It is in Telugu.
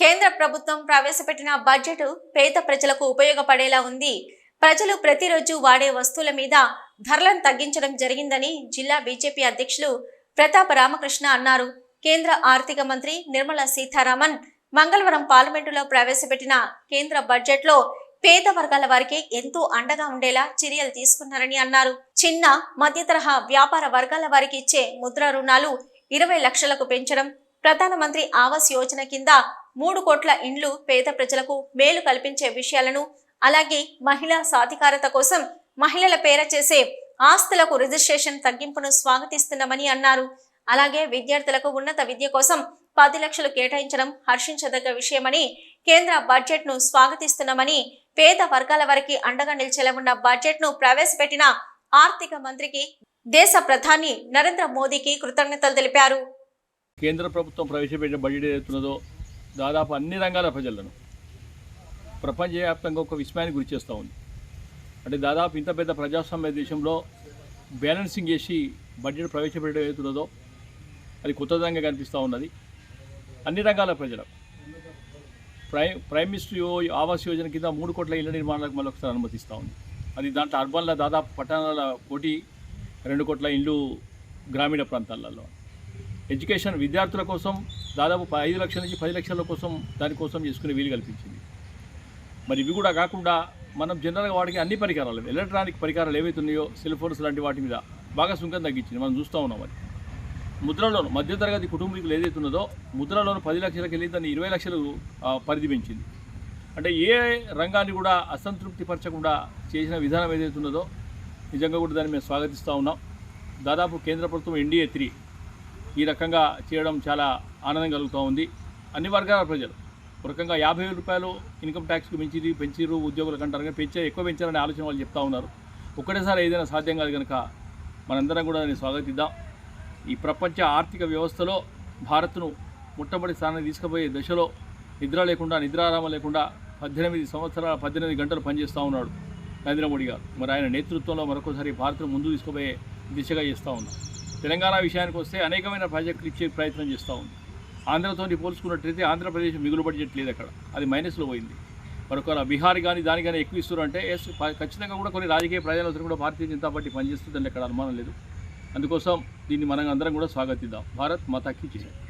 కేంద్ర ప్రభుత్వం ప్రవేశపెట్టిన బడ్జెట్ పేద ప్రజలకు ఉపయోగపడేలా ఉంది. ప్రజలు ప్రతిరోజు వాడే వస్తువుల మీద ధరలను తగ్గించడం జరిగిందని జిల్లా బీజేపీ అధ్యక్షులు ప్రతాప్ రామకృష్ణ అన్నారు. కేంద్ర ఆర్థిక మంత్రి నిర్మలా సీతారామన్ మంగళవారం పార్లమెంటులో ప్రవేశపెట్టిన కేంద్ర బడ్జెట్లో పేద వర్గాల వారికి ఎంతో అండగా ఉండేలా చర్యలు తీసుకున్నారని అన్నారు. చిన్న మధ్య తరహా వ్యాపార వర్గాల వారికి ఇచ్చే ముద్ర రుణాలు ఇరవై లక్షలకు పెంచడం ప్రధానమంత్రి ఆవాస్ యోజన కింద మూడు కోట్ల ఇండ్లు పేద ప్రజలకు మేలు కల్పించే విషయాలను అలాగే మహిళా సాధికారత కోసం మహిళల పేర చేసే ఆస్తులకు రిజిస్ట్రేషన్ తగ్గింపును స్వాగతిస్తున్నామని అన్నారు. అలాగే విద్యార్థులకు ఉన్నత విద్య కోసం పది లక్షలు కేటాయించడం హర్షించదగ్గ విషయమని కేంద్ర బడ్జెట్ను స్వాగతిస్తున్నామని పేద వర్గాల వారికి అండగా నిలిచేలా ఉన్న బడ్జెట్ను ప్రవేశపెట్టిన ఆర్థిక మంత్రికి దేశ ప్రధాని నరేంద్ర మోదీకి కృతజ్ఞతలు తెలిపారు. కేంద్ర ప్రభుత్వం ప్రవేశపెట్టిన బడ్జెట్ ఏదైతున్నదో దాదాపు అన్ని రంగాల ప్రజలను ప్రపంచవ్యాప్తంగా ఒక విస్మయానికి గురి చేస్తూ ఉంది. అంటే దాదాపు ఇంత పెద్ద ప్రజాస్వామ్య దేశంలో బ్యాలెన్సింగ్ చేసి బడ్జెట్ ప్రవేశపెట్టడం ఏదైతున్నదో అది కొత్తదంగా కనిపిస్తూ ఉన్నది. అన్ని రంగాల ప్రజలకు. Prime prime minister Awas Yojana కింద మూడు కోట్ల ఇళ్ళ నిర్మాణాలకు మళ్ళీ ఒకసారి అనుమతిస్తూ ఉంది. అది దాంట్లో అర్బన్ల దాదాపు పట్టణాల కోటి రెండు కోట్ల ఇళ్ళు గ్రామీణ ప్రాంతాలలో. ఎడ్యుకేషన్ విద్యార్థుల కోసం దాదాపు ఐదు లక్షల నుంచి పది లక్షల కోసం దానికోసం చేసుకునే వీలు కల్పించింది. మరి ఇవి కూడా కాకుండా మనం జనరల్గా వాటికి అన్ని పరికరాలు ఎలక్ట్రానిక్ పరికరాలు ఏవైతే ఉన్నాయో సెల్ ఫోన్స్ లాంటి వాటి మీద బాగా సుంకం తగ్గించింది. మనం చూస్తూ ఉన్నాం మరి ముద్రలోను మధ్యతరగతి కుటుంబీకులు ఏదైతే ఉన్నదో ముద్రలోను పది లక్షలకు వెళ్ళి దాన్ని ఇరవై లక్షలు పరిధి పెంచింది. అంటే ఏ రంగాన్ని కూడా అసంతృప్తి పరచకుండా చేసిన విధానం ఏదైతే ఉన్నదో నిజంగా కూడా దాన్ని మేము స్వాగతిస్తూ ఉన్నాం. దాదాపు కేంద్ర ప్రభుత్వం ఎన్డీఏ త్రీ ఈ రకంగా చేయడం చాలా ఆనందం కలుగుతూ ఉంది. అన్ని వర్గాల ప్రజలు ఒక రకంగా యాభై వేల రూపాయలు ఇన్కమ్ ట్యాక్స్కి పెంచి పెంచిరు ఉద్యోగులకు అంటారు కానీ పెంచే ఎక్కువ పెంచాలనే ఆలోచన వాళ్ళు చెప్తా ఉన్నారు. ఒకటేసారి ఏదైనా సాధ్యం కాదు కనుక మనందరం కూడా దాన్ని స్వాగతిద్దాం. ఈ ప్రపంచ ఆర్థిక వ్యవస్థలో భారత్ను మొట్టమొదటి స్థానాన్ని తీసుకుపోయే దశలో నిద్ర లేకుండా నిద్రారామం లేకుండా పద్దెనిమిది సంవత్సరాల పద్దెనిమిది గంటలు పనిచేస్తూ ఉన్నాడు నరేంద్ర మోడీ గారు. మరి ఆయన నేతృత్వంలో మరొకసారి భారత్ను ముందు తీసుకుపోయే దిశగా చేస్తూ ఉన్నారు. తెలంగాణ విషయానికి వస్తే అనేకమైన ప్రాజెక్టులు ఇచ్చే ప్రయత్నం చేస్తూ ఉంది. ఆంధ్రతో పోల్చుకున్నట్లయితే ఆంధ్రప్రదేశ్ మిగులు బడ్జెట్ లేదు అక్కడ. అది మైనస్లో పోయింది. మరొక బీహార్ కానీ దాని కానీ ఎక్కువ ఇస్తున్నారంటే ఎస్ ఖచ్చితంగా కూడా కొన్ని రాజకీయ ప్రజలందరూ కూడా భారతీయ జనతా పార్టీ పనిచేస్తుందని అక్కడ అనుమానం లేదు. అందుకోసం దీన్ని మనం అందరం కూడా స్వాగతిద్దాం. భారత్ మాతాకి చేయాలి